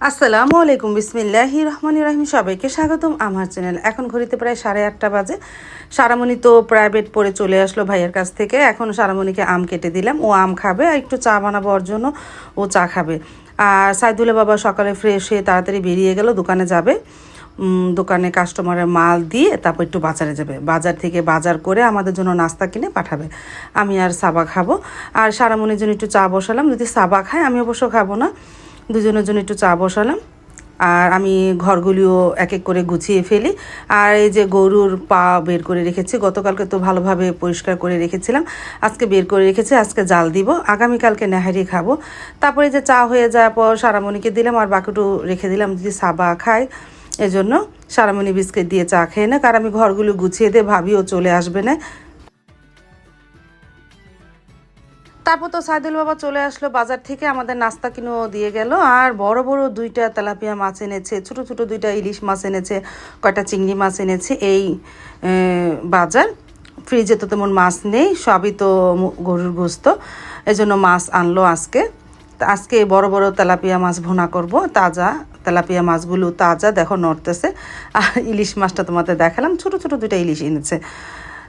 আসসালামু আলাইকুম বিসমিল্লাহি রহমান রহিম। সবাইকে স্বাগতম আমার চ্যানেল। এখন ঘড়িতে প্রায় সাড়ে আটটা বাজে। সারামণি তো প্রাইভেট পড়ে চলে আসলো ভাইয়ের কাছ থেকে। এখন সারামণিকে আম কেটে দিলাম। ও আম খাবে আর একটু চা বানাবো ওর জন্য। ও চা খাবে। আর সাইদুল্লাহ বাবা সকালে ফ্রেশ হয়ে তাড়াতাড়ি বেরিয়ে গেল, দোকানে যাবে। দোকানে কাস্টমারের মাল দিয়ে তারপর একটু বাজারে যাবে। বাজার থেকে বাজার করে আমাদের জন্য নাস্তা কিনে পাঠাবে। আমি আর সাবা খাব। আর সারামণির জন্য একটু চা বসালাম। যদি সাবা খায়, আমি অবশ্য খাব না। দুজনের জন্য একটু চা বসালাম। আর আমি ঘরগুলিও এক এক করে গুছিয়ে ফেলি। আর এই যে গরুর পা বের করে রেখেছি, গতকালকে তো ভালোভাবে পরিষ্কার করে রেখেছিলাম। আজকে বের করে রেখেছি, আজকে জাল দিব, আগামীকালকে নেহারি খাব। তারপরে যে চা হয়ে যাওয়ার পর সারামণিকে দিলাম, আর বাকিটু রেখে দিলাম, যদি সাবা খায়, এজন্য সারামণি বিস্কিট দিয়ে চা খেয়ে না কারণ আমি ঘরগুলো গুছিয়ে দিয়ে ভাবিও চলে আসবে না। তারপর তো সাইদুল বাবা চলে আসলো বাজার থেকে, আমাদের নাস্তা কিনেও দিয়ে গেল। আর বড় বড় দুইটা তেলাপিয়া মাছ এনেছে, ছোট ছোট দুইটা ইলিশ মাছ এনেছে, কয়টা চিংড়ি মাছ এনেছে এই বাজার। ফ্রিজে তো তেমন মাছ নেই, সবই তো গরুর গোস্ত। এজন্য মাছ আনলো আজকে। আজকে বড় বড় তেলাপিয়া মাছ ভোনা করব, তাজা তেলাপিয়া মাছগুলো তাজা, দেখো নড়তেছে। আর ইলিশ মাছটা তোমাদের দেখালাম, ছোট ছোট দুইটা ইলিশ এনেছে।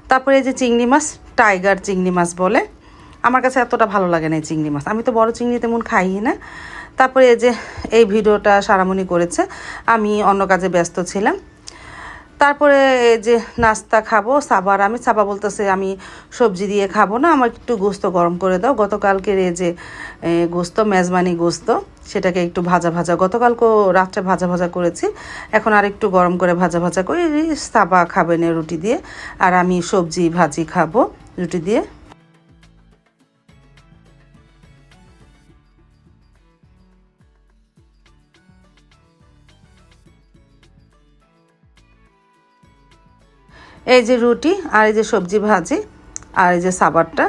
তারপরে এই যে চিংড়ি মাছ, টাইগার চিংড়ি মাছ বলে আমার কাছে এতটা ভালো লাগে না এই চিংড়ি মাছ। আমি তো বড় চিংড়ি তেমন খাই না। তারপরে এই যে এই ভিডিওটা সারামণি করেছে, আমি অন্য কাজে ব্যস্ত ছিলাম। তারপরে এই যে নাস্তা খাব, সাবার। আমি সাবা বলতেছে, আমি সবজি দিয়ে খাব না, আমার একটু গোস্ত গরম করে দাও। গতকালকের এই যে গোস্ত, মেজবানি গোস্ত, সেটাকে একটু ভাজা ভাজা। গতকালকেও রাত্রে ভাজা ভাজা করেছি, এখন আর একটু গরম করে ভাজা ভাজা করে। সাবা খাবেন রুটি দিয়ে, আর আমি সবজি ভাজি খাব রুটি দিয়ে। এই যে রুটি আর এই যে সবজি ভাজি আর এই যে সাবারটা।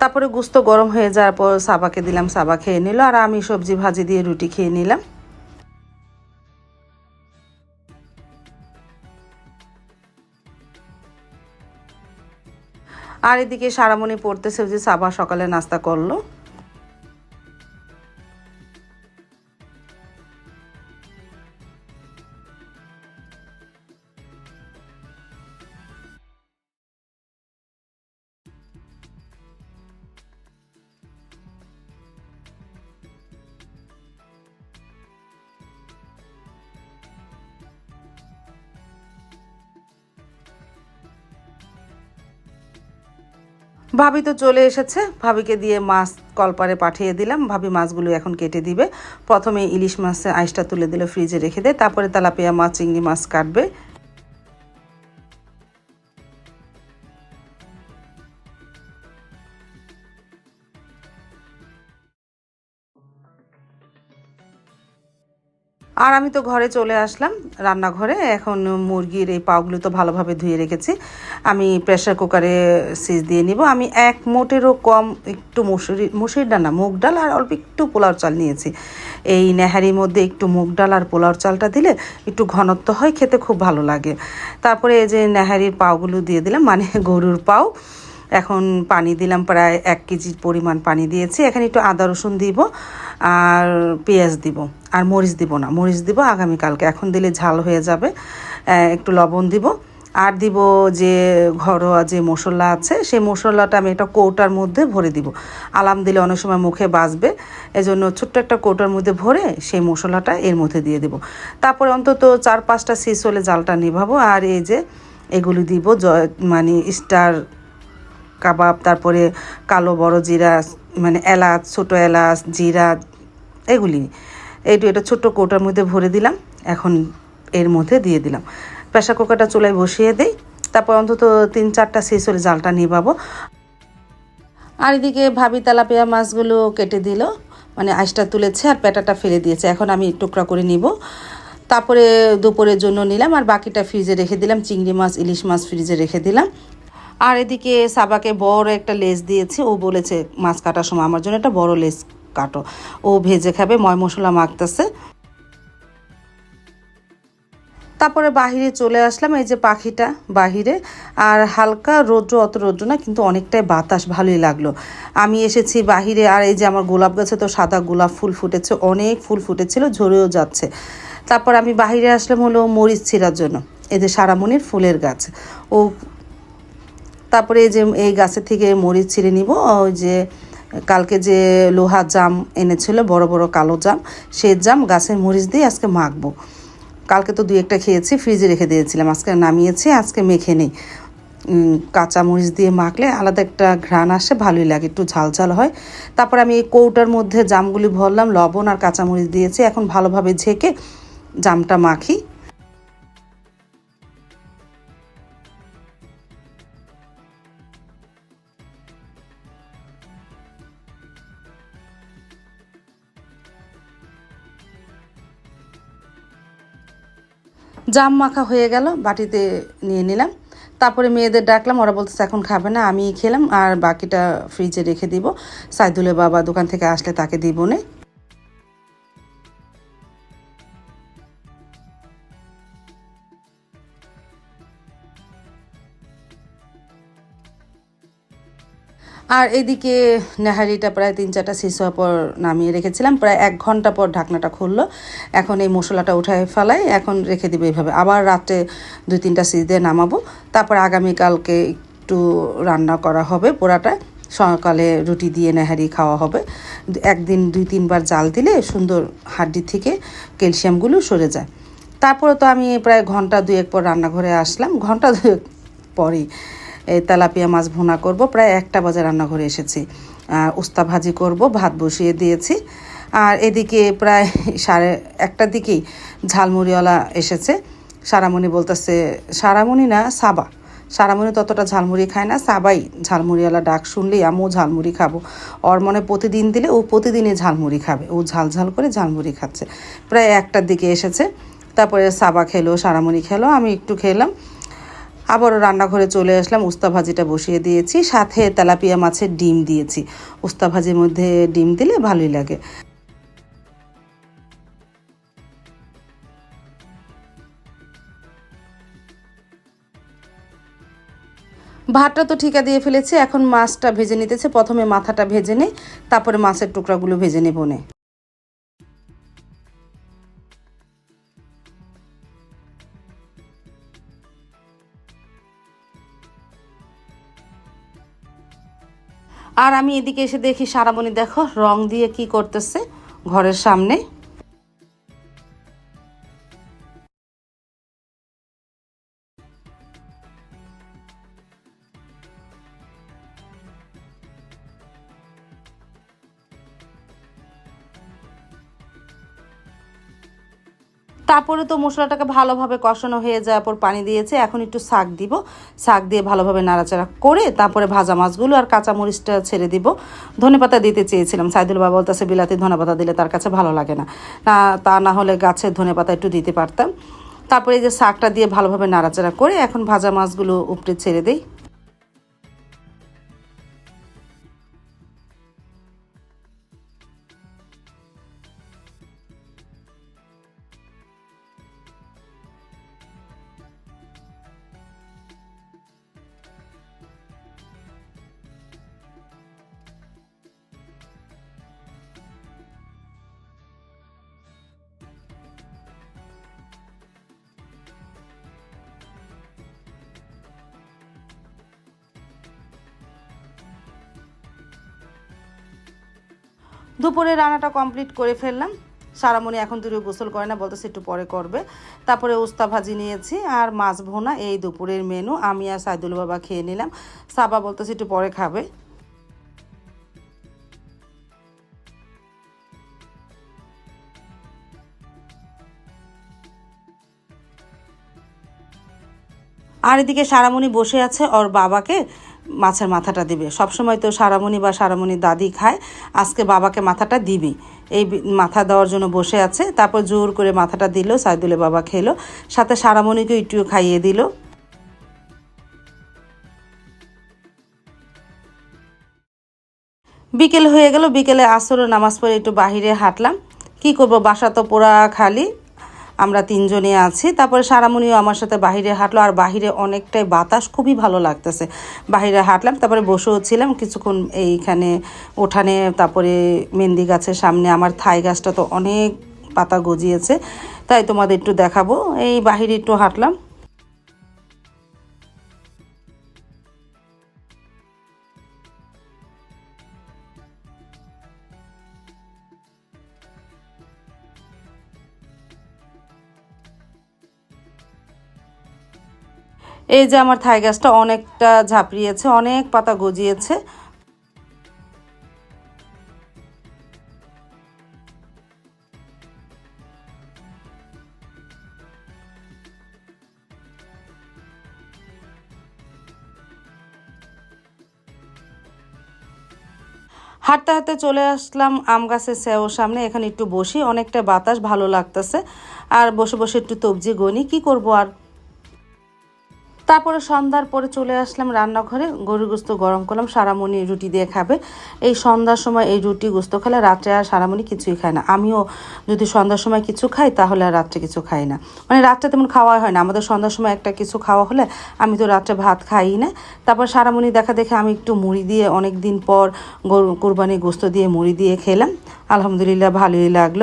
তারপরে গুস্ত গরম হয়ে যাওয়ার পর সাবাকে দিলাম, সাবা খেয়ে নিল আর আমি সবজি ভাজি দিয়ে রুটি খেয়ে নিলাম। আর এদিকে সারামণি পড়তেছে যে সাবা সকালে নাস্তা করল। ভাবি তো চলে এসেছে। ভাবিকে দিয়ে মাছ কলপারে পাঠিয়ে দিলাম। ভাবি মাছগুলো এখন কেটে দিবে। প্রথমে ইলিশ মাছের আইসটা তুলে দিলে, ফ্রিজে রেখে দেয়। তারপরে তেলাপিয়া মাছ, চিংড়ি মাছ কাটবে। আর আমি তো ঘরে চলে আসলাম রান্নাঘরে। এখন মুরগির এই পাওগুলো তো ভালোভাবে ধুয়ে রেখেছি। আমি প্রেশার কুকারে সিজ দিয়ে নিব। আমি এক মোটেরও কম একটু মুসুরি, মুসুরির ডাল না, মুগ ডাল আর অল্প একটু পোলাও চাল নিয়েছি। এই নেহারির মধ্যে একটু মুগ ডাল আর পোলাও চালটা দিলে একটু ঘনত্ব হয়, খেতে খুব ভালো লাগে। তারপরে এই যে নেহারির পাওগুলো দিয়ে দিলাম মানে গরুর পাও। এখন পানি দিলাম প্রায় এক কেজির পরিমাণ পানি দিয়েছি। এখানে একটু আদা রসুন দিব আর পেঁয়াজ দিব। আর মরিচ দিব না। মরিচ দিব আগামীকালকে এখন দিলে ঝাল হয়ে যাবে। একটু লবণ দিব। আর দিব যে ঘরোয়া যে মশলা আছে, সেই মশলাটা আমি একটা কৌটার মধ্যে ভরে দিব। আলাম দিলে অনেক সময় মুখে বাজবে। এজন্য ছোট্ট একটা কৌটার মধ্যে ভরে সেই মশলাটা এর মধ্যে দিয়ে দিব। তারপরে অন্তত চার পাঁচটা হলে জালটা নিভাবো। আর এই যে এগুলি দিব, জ- মানে স্টার কাবাব, তারপরে কালো বড় জিরা মানে এলাচ, ছোটো এলাচ, জিরা, এগুলি। এইটু, এটা ছোট্ট কৌটার মধ্যে ভরে দিলাম। এখন এর মধ্যে দিয়ে দিলাম। প্রেশার কুকারটা চুলায় বসিয়ে দিই। তারপর অন্তত তিন চারটা শেষ জালটা নিভাবো আর এদিকে ভাবি তেলাপিয়া মাছগুলো কেটে দিল। মানে আইসটা তুলেছে আর পেটাটা ফেলে দিয়েছে। এখন আমি টুকরা করে নিব। তারপরে দুপুরের জন্য নিলাম আর বাকিটা ফ্রিজে রেখে দিলাম। চিংড়ি মাছ, ইলিশ মাছ ফ্রিজে রেখে দিলাম। আর এদিকে সাবাকে বড় একটা লেস দিয়েছি। ও বলেছে মাছ কাটার সময় আমার জন্য একটা বড় লেস কাটো। ও ভেজে খাবে, ময় মশলা মাখতেছে। তারপরে বাহিরে চলে আসলাম, এই যে পাখিটা বাহিরে। আর হালকা রৌদ্র, অত রৌদ্র না, কিন্তু অনেকটাই বাতাস, ভালোই লাগল। আমি এসেছি বাহিরে, আর এই যে আমার গোলাপ গাছে তো সাদা গোলাপ ফুল ফুটেছে, অনেক ফুল ফুটেছিল, ঝরেও যাচ্ছে। তারপর আমি বাহিরে আসলাম হলো মরিচ ছিঁড়ার জন্য, এই যে সারামণির ফুলের গাছ। ও তারপরে এই যে এই গাছের থেকে মরিচ ছিঁড়ে নিব, ওই যে কালকে যে লোহা জাম এনেছিল বড় বড় কালো জাম সেই জাম গাছের মরিচ দিয়ে আজকে মাখবো। কালকে তো দুই একটা খেয়েছি ফ্রিজে রেখে দিয়েছিলাম আজকে নামিয়েছি আজকে মেখে নেই। উম, কাঁচা মরিচ দিয়ে মাখলে আলাদা একটা ঘ্রাণ আসে ভালোই লাগে একটু ঝাল ঝাল হয়। তারপর আমি এই কৌটার মধ্যে জামগুলি ভরলাম লবণ আর কাঁচামরিচ দিয়েছি এখন ভালোভাবে ঝেঁকে জামটা মাখি। জাম মাখা হয়ে গেল, বাটিতে নিয়ে নিলাম। তারপরে মেয়েদের ডাকলাম, ওরা বলতেছে, এখন খাবে না আমি খেলাম, আর বাকিটা ফ্রিজে রেখে দিব। সাইদুলের বাবা দোকান থেকে আসলে তাকে দিব নে। আর এদিকে নেহারিটা প্রায় তিন চারটা শেষ হওয়ার পর নামিয়ে রেখেছিলাম। প্রায় এক ঘণ্টা পর ঢাকনাটা খুললো। এখন এই মশলাটা উঠায় ফেলাই। এখন রেখে দিবে এইভাবে আবার রাত্রে দুই তিনটা সিজ দিয়ে নামাবো। তারপর আগামীকালকে একটু রান্না করা হবে পোড়াটা। সকালে রুটি দিয়ে নেহারি খাওয়া হবে। একদিন দুই তিনবার জাল দিলে সুন্দর হাড্ডি থেকে ক্যালসিয়ামগুলো সরে যায়। তারপরে তো আমি প্রায় ঘণ্টা দুয়েক পর রান্নাঘরে আসলাম। ঘণ্টা দুয়েক পরেই এই তেলাপিয়া মাছ ভুনা করব। প্রায় একটা বাজে রান্নাঘরে এসেছি। উস্তা ভাজি করব, ভাত বসিয়ে দিয়েছি। আর এদিকে প্রায় সাড়ে একটার দিকেই ঝালমুড়িওয়ালা এসেছে। সারামণি বলতেছে, সারামণি না, সাবা। সারামণি ততটা ঝালমুড়ি খায় না, সাবাই ঝালমুড়িওয়ালা ডাক শুনলেই আমিও ঝালমুড়ি খাব। ওর মনে প্রতিদিন দিলে ও প্রতিদিনই ঝালমুড়ি খাবে। ও ঝাল ঝাল করে ঝালমুড়ি খাচ্ছে। প্রায় একটার দিকে এসেছে। তারপরে সাবা খেলো, সারামণি খেলো, আমি একটু খেলাম। আবারও রান্নাঘরে চলে আসলাম। উস্তা ভাজিটা বসিয়ে দিয়েছি, সাথে তেলাপিয়া মাছের ডিম দিয়েছি। উস্তা ভাজির মধ্যে ডিম দিলে ভালোই লাগে। ভাতটা তো ঠিকা দিয়ে ফেলেছি, এখন মাছটা ভেজে নিতেছে। প্রথমে মাথাটা ভেজে নেই, তারপরে মাছের টুকরাগুলো ভেজে নেব নে। আর আমি এদিকে এসে দেখি সারামণি দেখো রং দিয়ে কি করতেছে ঘরের সামনে। তারপরে তো মশলাটাকে ভালোভাবে কষানো হয়ে যাওয়ার পর পানি দিয়েছে। এখন একটু শাক দিব। শাক দিয়ে ভালোভাবে নাড়াচাড়া করে তারপরে ভাজা মাছগুলো আর কাঁচা মরিচটা ছেড়ে দিব। ধনেপাতা দিতে চেয়েছিলাম। সাইদুল বাবা বলতেছে, বিলাতি ধনেপাতা দিলে তার কাছে ভালো লাগে না। না, তা না হলে গাছের ধনেপাতা একটু দিতে পারতাম। তারপরে যে শাকটা দিয়ে ভালোভাবে নাড়াচাড়া করে এখন ভাজা মাছগুলো উপরে ছেড়ে দিই। দুপুরে রান্নাটা কমপ্লিট করে ফেললাম। সারামণি এখন দূরে গোসল করে না, বলতেছে একটু পরে করবে। তারপরে উস্তা ভাজি নিয়েছি আর মাছ ভোনা, এই দুপুরের মেনু আমি আর সাইদুল বাবা খেয়ে নিলাম। সাবা বলতেছে একটু পরে খাবে। আর এদিকে সারামণি বসে আছে ওর বাবাকে। মাছের মাথাটা দিবে। সবসময় তো সারামণি বা সারামণি দাদি খায়, আজকে বাবাকে মাথাটা দিবি। এই মাথা দেওয়ার জন্য বসে আছে, তারপর জোর করে মাথাটা দিল সাইদুলে বাবা খেলো, সাথে সারামণিকে একটু খাইয়ে দিল। বিকেল হয়ে গেল, বিকেলে আসর নামাজ পড়ে একটু বাহিরে হাঁটলাম। কি করব, বাসা তো পোড়া খালি। আমরা তিনজনে আছি। তারপরে সারামণিও আমার সাথে বাহিরে হাঁটলো আর বাহিরে অনেকটাই বাতাস, খুবই ভালো লাগতেছে। বাহিরে হাঁটলাম, তারপরে বসেও ছিলাম। কিছুক্ষণ এইখানে ওঠানে, তারপরে মেহেন্দি গাছের সামনে আমার থাই গাছটা তো অনেক পাতা গজিয়েছে। তাই তোমাদের একটু দেখাবো। এই বাহিরে একটু হাঁটলাম। এই যে আমার থাই গাছটা অনেকটা ঝাঁপড়িয়েছে, অনেক পাতা গজিয়েছে। হাঁটতে হাঁটতে চলে আসলাম আম গাছের সেওর সামনে, এখানে একটু বসি, অনেকটা বাতাস, ভালো লাগতেছে। আর বসে বসে একটু তবজি গনি, কি করব আর? তারপরে সন্ধ্যার পরে চলে আসলাম রান্নাঘরে। গরু গোস্ত গরম করলাম, সারামণি রুটি দিয়ে খাবে। এই সন্ধ্যার সময় এই রুটি গোস্ত খেলে রাত্রে আর সারামণি কিছুই খায় না। আমিও যদি সন্ধ্যার সময় কিছু খাই, তাহলে আর রাত্রে কিছু খাই না। মানে রাত্রে তেমন খাওয়া হয় না। আমাদের সন্ধ্যার সময় একটা কিছু খাওয়া হলে আমি তো রাত্রে ভাত খাই না। তারপর সারামণি দেখা দেখে আমি একটু মুড়ি দিয়ে অনেক দিন পর গরু কোরবানি গোস্ত দিয়ে মুড়ি দিয়ে খেলাম। আলহামদুলিল্লাহ ভালোই লাগল।